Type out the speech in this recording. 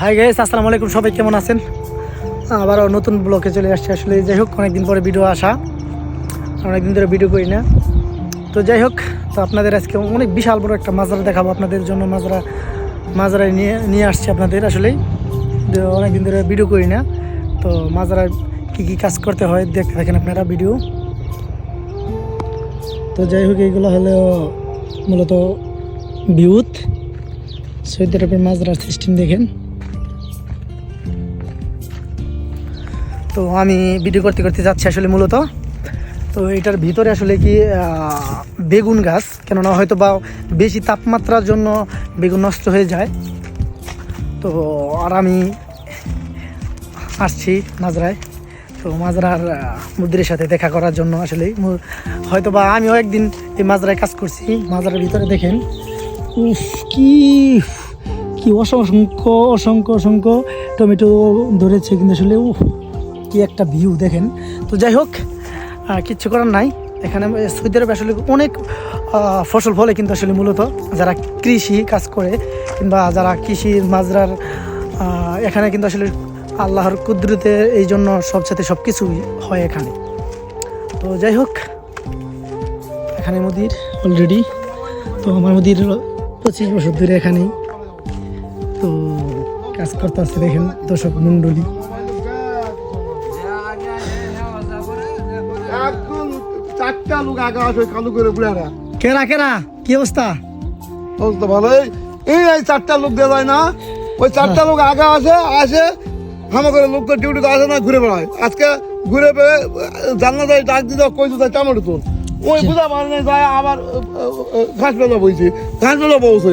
Hi guys আসসালামু আলাইকুম সবাই কেমন আছেন? আবারও নতুন ব্লকে চলে আসছে। আসলে যাই হোক, অনেকদিন পরে ভিডিও আসা। অনেকদিন ধরে ভিডিও করি না। তো যাই হোক, তো আপনাদের আজকে অনেক বিশাল বড় একটা মাজরা দেখাবো আপনাদের জন্য। মাজরা মাজরায় নিয়ে নিয়ে আসছি আপনাদের আসলেই। অনেকদিন ধরে ভিডিও করি না। তো মাজরায় কী কী কাজ করতে হয়, দেখ, দেখেন আপনারা ভিডিও তো যাই হোক, এইগুলো হলো মূলত বিউথ সৌদি আরবের মাজরার সিস্টেম দেখেন। তো আমি ভিডিও করতে করতে যাচ্ছি আসলে মূলত। তো এটার ভিতরে আসলে কি বেগুন গাছ, কেননা হয়তো বা বেশি তাপমাত্রার জন্য বেগুন নষ্ট হয়ে যায়। তো আর আমি আসছি মাজরায়। তো মাজরার মুদ্রের সাথে দেখা করার জন্য আসলে হয়তো বা আমিও একদিন এই মাজরায় কাজ করছি। মাজরার ভিতরে দেখেন কি কি অসংখ্য অসংখ্য অসংখ্য টমেটো ধরেছে কিন্তু আসলে, উফ। কি একটা ভিউ দেখেন। তো যাই হোক কিচ্ছু করার নাই। এখানে সৌদি আরবে আসলে অনেক ফসল ফলে কিন্তু আসলে মূলত যারা কৃষি কাজ করে কিংবা যারা কৃষি মাজরার এখানে কিন্তু আসলে আল্লাহর কুদরতে এই জন্য সবসাথে সব কিছুই হয় এখানে। তো যাই হোক, এখানে মুদির অলরেডি তো আমার মুদির পঁচিশ বছর ধরে এখানেই। তো কাজ করতে আসছে দেখেন দর্শক মণ্ডলী। চারটা লোক আগে আসে কালু করে বুড়ারা কেরা কেরা? কি অবস্থা? অবস্থা ভালোই। এই এই চারটা লোক দেওয়া যায় না। ওই চারটা লোক আগে আসে আসে আমার করে লোক তো ডিউটি আসে না ঘুরে বেড়ায়। আজকে ঘুরে বেড়ে জানলা যায় ডাক দিতে কই যায় টমেটো তোর। ওই বুঝা ভালো না যায় আবার ঘাস বেলা বইছে। ঘাস বেলা বলছে